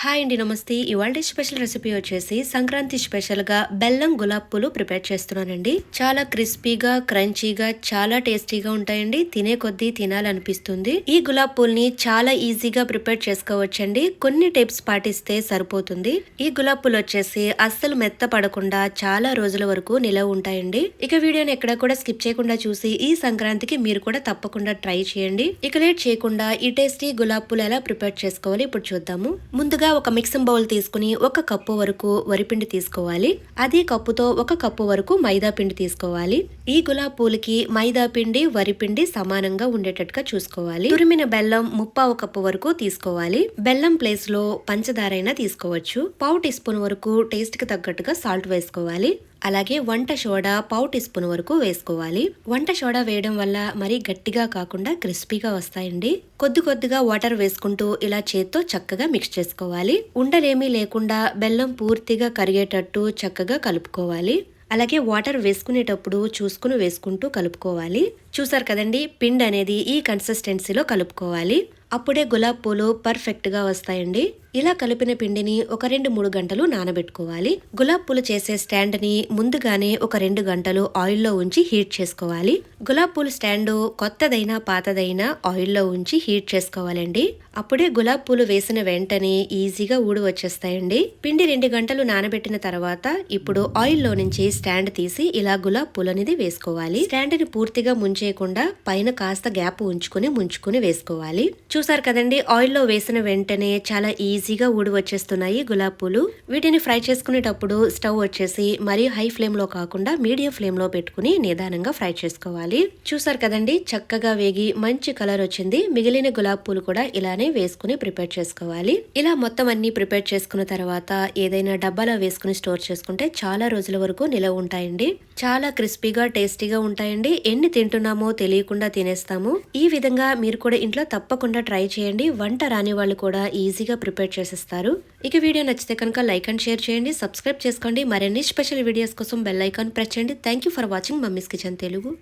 Hi అండి నమస్తే. ఇవాళ స్పెషల్ రెసిపీ వచ్చేసి సంక్రాంతి స్పెషల్గా బెల్లం గులాబ్ పూలు ప్రిపేర్ చేస్తున్నానండి. చాలా క్రిస్పీగా క్రంచీగా చాలా టేస్టీగా ఉంటాయండి. తినే కొద్దీ తినాలనిపిస్తుంది. ఈ గులాబ్ పూల్ని చాలా ఈజీగా ప్రిపేర్ చేసుకోవచ్చండి. కొన్ని టిప్స్ పాటిస్తే సరిపోతుంది. ఈ గులాబ్ పూలు వచ్చేసి అస్సలు మెత్త పడకుండా చాలా రోజుల వరకు నిలవ ఉంటాయండి. ఇక వీడియోని ఎక్కడ కూడా స్కిప్ చేయకుండా చూసి ఈ సంక్రాంతికి మీరు కూడా తప్పకుండా ట్రై చేయండి. ఇక లేట్ చేయకుండా ఈ టేస్టీ గులాబ్ పూలు ఎలా ప్రిపేర్ చేసుకోవాలి ఇప్పుడు చూద్దాము. ముందుగా ఒక మిక్సింగ్ బౌల్ తీసుకుని ఒక కప్పు వరకు వరిపిండి తీసుకోవాలి. అదే కప్పుతో ఒక కప్పు వరకు మైదా పిండి తీసుకోవాలి. ఈ గులాబ్ పూలకి మైదా పిండి వరిపిండి సమానంగా ఉండేటట్టుగా చూసుకోవాలి. తురిమిన బెల్లం ముప్పావు కప్పు వరకు తీసుకోవాలి. బెల్లం ప్లేస్లో పంచదార అయినా తీసుకోవచ్చు. పావు టీ స్పూన్ వరకు టేస్ట్కి తగ్గట్టుగా సాల్ట్ వేసుకోవాలి. అలాగే వంట సోడా పావు టీ స్పూన్ వరకు వేసుకోవాలి. వంట సోడా వేయడం వల్ల మరీ గట్టిగా కాకుండా క్రిస్పీగా వస్తాయండి. కొద్ది కొద్దిగా వాటర్ వేసుకుంటూ ఇలా చేత్తో చక్కగా మిక్స్ చేసుకోవాలి. ఉండలేమీ లేకుండా బెల్లం పూర్తిగా కరిగేటట్టు చక్కగా కలుపుకోవాలి. అలాగే వాటర్ వేసుకునేటప్పుడు చూసుకుని వేసుకుంటూ కలుపుకోవాలి. చూసారు కదండి పిండి అనేది ఈ కన్సిస్టెన్సీలో కలుపుకోవాలి. అప్పుడే గులాబ్ పూలు పర్ఫెక్ట్గా వస్తాయండి. ఇలా కలిపిన పిండిని ఒక రెండు మూడు గంటలు నానబెట్టుకోవాలి. గులాబ్ పూలు చేసే స్టాండ్ని ముందుగానే ఒక రెండు గంటలు ఆయిల్లో ఉంచి హీట్ చేసుకోవాలి. గులాబ్ పూలు స్టాండ్ కొత్తదైనా పాతదైనా ఆయిల్లో ఉంచి హీట్ చేసుకోవాలండి. అప్పుడే గులాబ్ పూలు వేసిన వెంటనే ఈజీగా ఊడి వచ్చేస్తాయండి. పిండి రెండు గంటలు నానబెట్టిన తర్వాత ఇప్పుడు ఆయిల్లో నుంచి స్టాండ్ తీసి ఇలా గులాబ్ పూలు అనేది వేసుకోవాలి. స్టాండ్ని పూర్తిగా ముంచేయకుండా పైన కాస్త గ్యాప్ ఉంచుకుని ముంచుకుని వేసుకోవాలి. చూసారు కదండి ఆయిల్లో వేసిన వెంటనే చాలా ఈజీ ఈజీగా ఊడి వచ్చేస్తున్నాయి గులాబ్ పూలు. వీటిని ఫ్రై చేసుకునేటప్పుడు స్టవ్ వచ్చేసి మరీ హై ఫ్లేమ్లో కాకుండా మీడియం ఫ్లేమ్లో పెట్టుకుని నిదానంగా ఫ్రై చేసుకోవాలి. చూసారు కదండి చక్కగా వేగి మంచి కలర్ వచ్చింది. మిగిలిన గులాబ్ పూలు కూడా ఇలానే వేసుకుని ప్రిపేర్ చేసుకోవాలి. ఇలా మొత్తం అన్ని ప్రిపేర్ చేసుకున్న తర్వాత ఏదైనా డబ్బాలో వేసుకుని స్టోర్ చేసుకుంటే చాలా రోజుల వరకు నిలవ ఉంటాయండి. చాలా క్రిస్పీగా టేస్టీగా ఉంటాయండి. ఎన్ని తింటున్నామో తెలియకుండా తినేస్తాము. ఈ విధంగా మీరు కూడా ఇంట్లో తప్పకుండా ట్రై చేయండి. వంట రాని వాళ్ళు కూడా ఈజీగా ప్రిపేర్ చేసేస్తారు. ఇక వీడియో నచ్చితే కనుక లైక్ అండ్ షేర్ చేయండి. సబ్స్క్రైబ్ చేసుకోండి. మరిన్ని స్పెషల్ వీడియోస్ కోసం బెల్ ఐకాన్ ప్రెస్ చేయండి. Thank you for watching Mummy's Kitchen Telugu